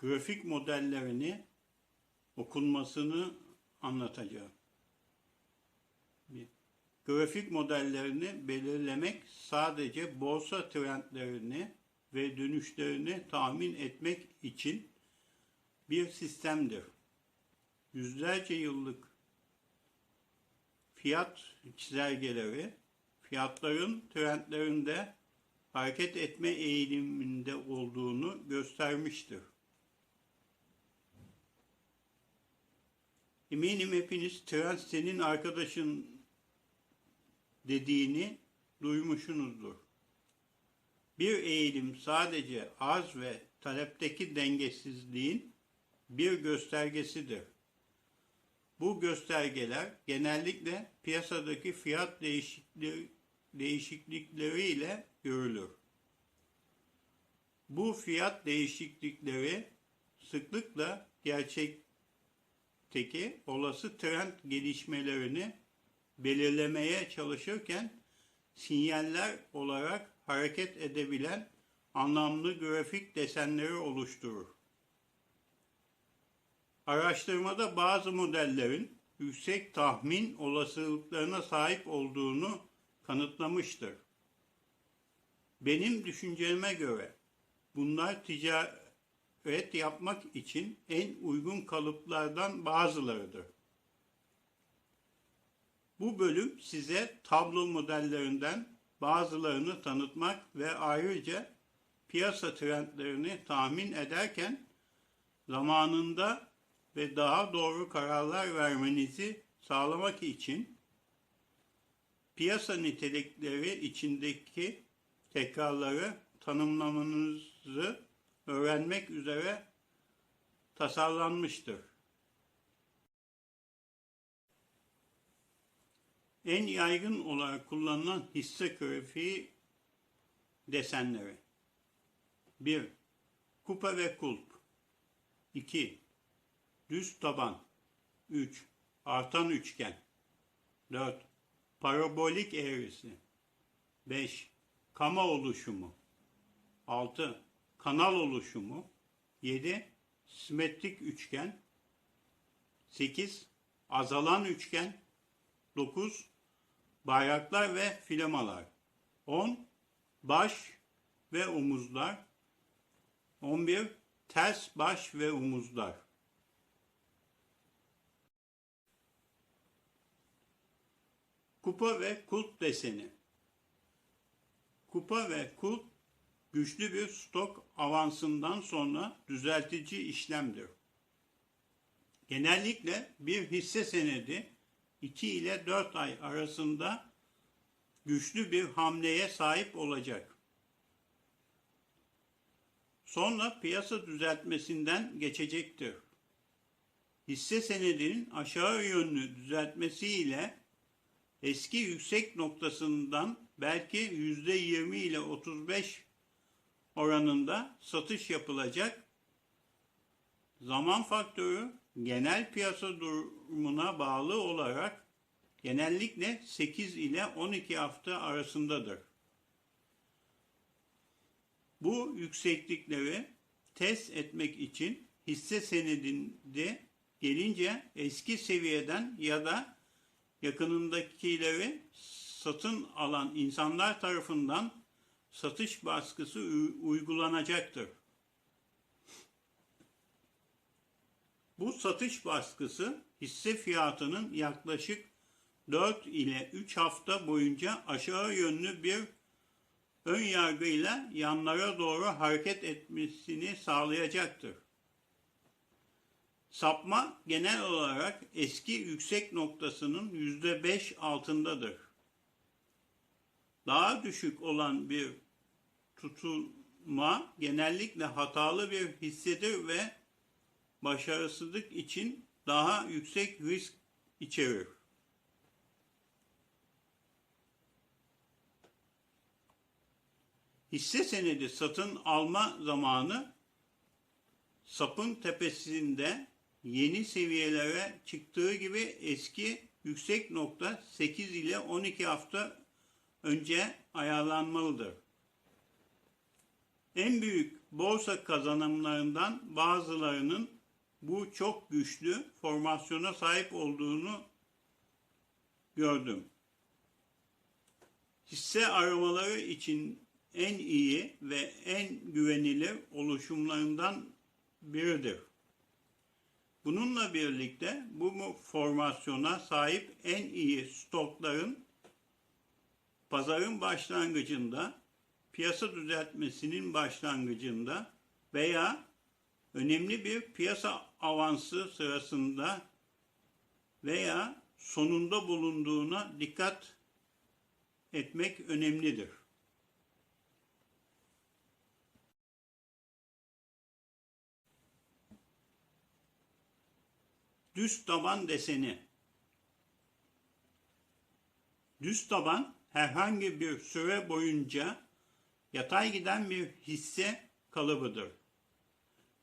grafik modellerini okunmasını anlatacağım. Bir, Grafik modellerini belirlemek sadece borsa trendlerini ve dönüşlerini tahmin etmek için bir sistemdir. Yüzlerce yıllık fiyat çizelgeleri fiyatların trendlerinde hareket etme eğiliminde olduğunu göstermiştir. Eminim hepiniz trend senin arkadaşın dediğini duymuşsunuzdur. Bir eğilim sadece arz ve talepteki dengesizliğin bir göstergesidir. Bu göstergeler genellikle piyasadaki fiyat değişiklikleri, değişiklikleriyle görülür. Bu fiyat değişiklikleri sıklıkla gerçekteki olası trend gelişmelerini belirlemeye çalışırken sinyaller olarak hareket edebilen anlamlı grafik desenleri oluşturur. Araştırmada bazı modellerin yüksek tahmin olasılıklarına sahip olduğunu kanıtlamıştır. Benim düşünceme göre bunlar ticaret yapmak için en uygun kalıplardan bazılarıdır. Bu bölüm size tablo modellerinden bazılarını tanıtmak ve ayrıca piyasa trendlerini tahmin ederken zamanında ve daha doğru kararlar vermenizi sağlamak için piyasa nitelikleri içindeki tekrarları tanımlamanızı öğrenmek üzere tasarlanmıştır. En yaygın olarak kullanılan hisse grafiği desenleri. 1. Kupa ve kulp. 2. Düz taban. 3. Artan üçgen. 4. Parabolik eğrisi. 5. Kama oluşumu. 6. Kanal oluşumu. 7. Simetrik üçgen. 8. Azalan üçgen. 9. Bayraklar ve flamalar. 10. Baş ve omuzlar. 11. Ters baş ve omuzlar. Kupa ve kulp deseni. Kupa ve kulp güçlü bir stok avansından sonra düzeltici işlemdir. Genellikle bir hisse senedi 2 ile 4 ay arasında güçlü bir hamleye sahip olacak. Sonra piyasa düzeltmesinden geçecektir. Hisse senedinin aşağı yönlü düzeltmesiyle eski yüksek noktasından belki yüzde 20 ile 35 oranında satış yapılacak. Zaman faktörü genel piyasa durumuna bağlı olarak genellikle 8 ile 12 hafta arasındadır. Bu yükseklikleri test etmek için hisse senedinde gelince eski seviyeden ya da yakınındakileri satın alan insanlar tarafından satış baskısı uygulanacaktır. Bu satış baskısı hisse fiyatının yaklaşık 4 ile 3 hafta boyunca aşağı yönlü bir ön yargıyla yanlara doğru hareket etmesini sağlayacaktır. Sapma genel olarak eski yüksek noktasının %5 altındadır. Daha düşük olan bir tutulma genellikle hatalı bir hissedir ve başarısızlık için daha yüksek risk içerir. Hisse senedi satın alma zamanı sapın tepesinde yeni seviyelere çıktığı gibi eski yüksek nokta 8 ile 12 hafta önce ayarlanmalıdır. En büyük borsa kazanımlarından bazılarının bu çok güçlü formasyona sahip olduğunu gördüm. Hisse aramaları için en iyi ve en güvenilir oluşumlarından biridir. Bununla birlikte bu formasyona sahip en iyi stokların pazarın başlangıcında, piyasa düzeltmesinin başlangıcında veya önemli bir piyasa avansı sırasında veya sonunda bulunduğuna dikkat etmek önemlidir. Düz taban deseni. Düz taban herhangi bir süre boyunca yatay giden bir hisse kalıbıdır.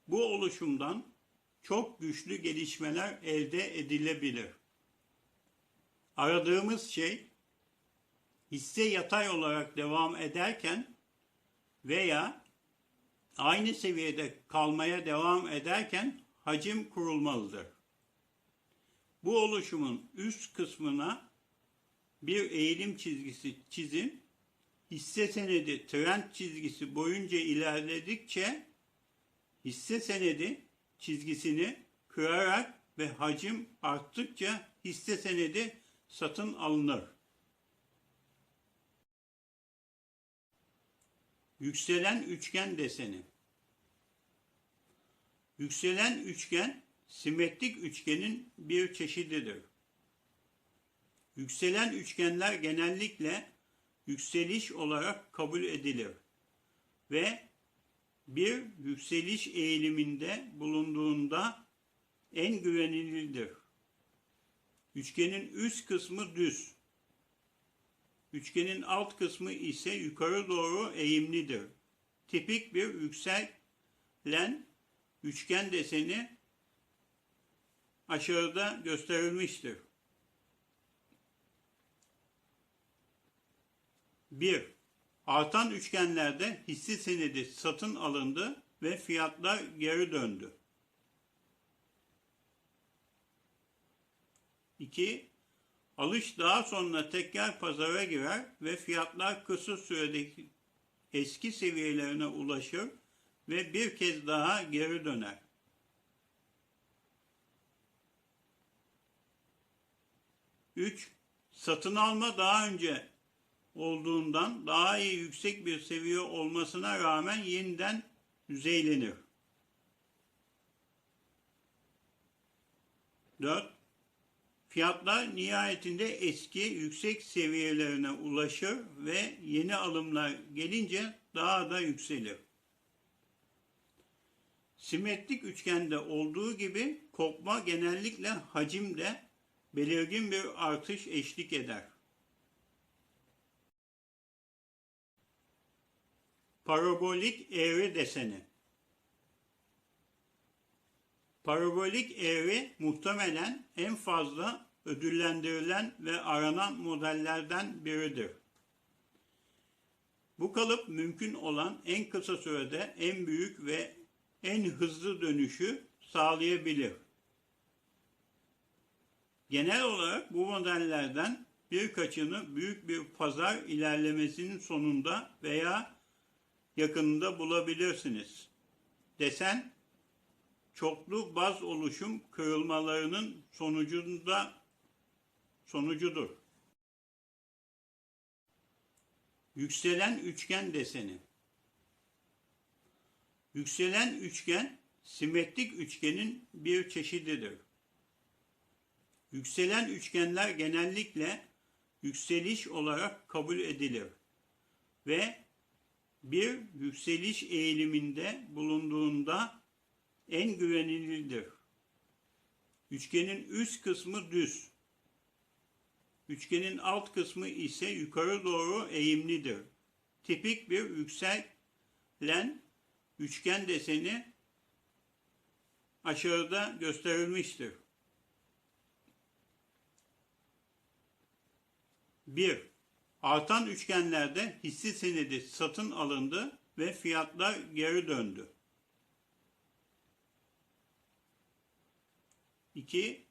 Bu oluşumdan çok güçlü gelişmeler elde edilebilir. Aradığımız şey hisse yatay olarak devam ederken veya aynı seviyede kalmaya devam ederken hacim kurulmalıdır. Bu oluşumun üst kısmına bir eğilim çizgisi çizin. Hisse senedi trend çizgisi boyunca ilerledikçe hisse senedi çizgisini kırarak ve hacim arttıkça hisse senedi satın alınır. Yükselen üçgen deseni. Yükselen üçgen simetrik üçgenin bir çeşididir. Yükselen üçgenler genellikle yükseliş olarak kabul edilir ve bir yükseliş eğiliminde bulunduğunda en güvenilirdir. Üçgenin üst kısmı düz. Üçgenin alt kısmı ise yukarı doğru eğimlidir. Tipik bir yükselen üçgen deseni aşağıda gösterilmiştir. 1. Artan üçgenlerde hisse senedi satın alındı ve fiyatlar geri döndü. 2. Alış daha sonra tekrar pazara girer ve fiyatlar kısa süredeki eski seviyelerine ulaşır ve bir kez daha geri döner. 3. Satın alma daha önce olduğundan daha iyi yüksek bir seviye olmasına rağmen yeniden düzeylenir. 4. Fiyatlar nihayetinde eski yüksek seviyelerine ulaşır ve yeni alımlar gelince daha da yükselir. Simetrik üçgende olduğu gibi kopma genellikle hacimde belirgin bir artış eşlik eder. Parabolik eğri deseni. Parabolik eğri muhtemelen en fazla ödüllendirilen ve aranan modellerden biridir. Bu kalıp mümkün olan en kısa sürede en büyük ve en hızlı dönüşü sağlayabilir. Genel olarak bu modellerden birkaçını büyük bir pazar ilerlemesinin sonunda veya yakınında bulabilirsiniz. Desen çoklu baz oluşum kırılmalarının sonucunda sonucudur. Yükselen üçgen deseni. Yükselen üçgen simetrik üçgenin bir çeşididir. Yükselen üçgenler genellikle yükseliş olarak kabul edilir ve bir yükseliş eğiliminde bulunduğunda en güvenilirdir. Üçgenin üst kısmı düz. Üçgenin alt kısmı ise yukarı doğru eğimlidir. Tipik bir yükselen üçgen deseni aşağıda gösterilmiştir. 1. Artan üçgenlerde hisse senedi satın alındı ve fiyatlar geri döndü. 2.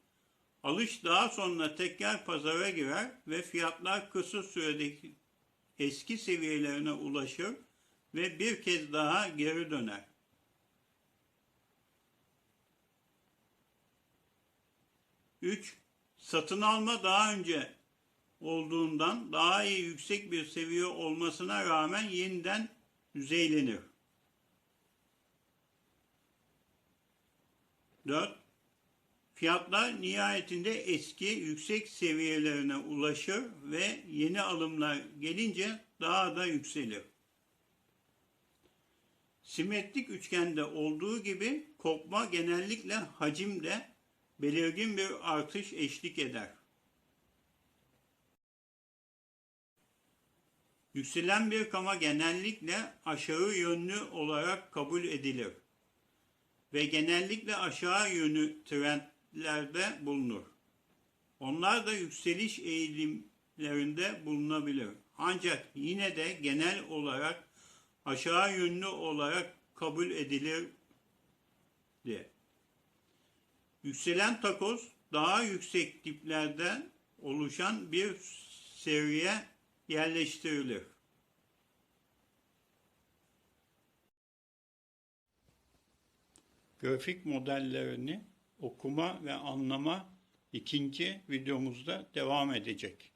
Alış daha sonra tekrar pazara girer ve fiyatlar kısa süredeki eski seviyelerine ulaşır ve bir kez daha geri döner. 3. Satın alma daha önce olduğundan daha iyi yüksek bir seviye olmasına rağmen yeniden düzeylenir. 4. Fiyatlar nihayetinde eski yüksek seviyelerine ulaşır ve yeni alımlar gelince daha da yükselir. Simetrik üçgende olduğu gibi kopma genellikle hacimde belirgin bir artış eşlik eder. Yükselen bir kama genellikle aşağı yönlü olarak kabul edilir ve genellikle aşağı yönlü trendlerde bulunur. Onlar da yükseliş eğilimlerinde bulunabilir. Ancak yine de genel olarak aşağı yönlü olarak kabul edilir diye. Yükselen takoz daha yüksek diplerden oluşan bir seriye yerleştirilir. Grafik modellerini okuma ve anlama ikinci videomuzda devam edecek.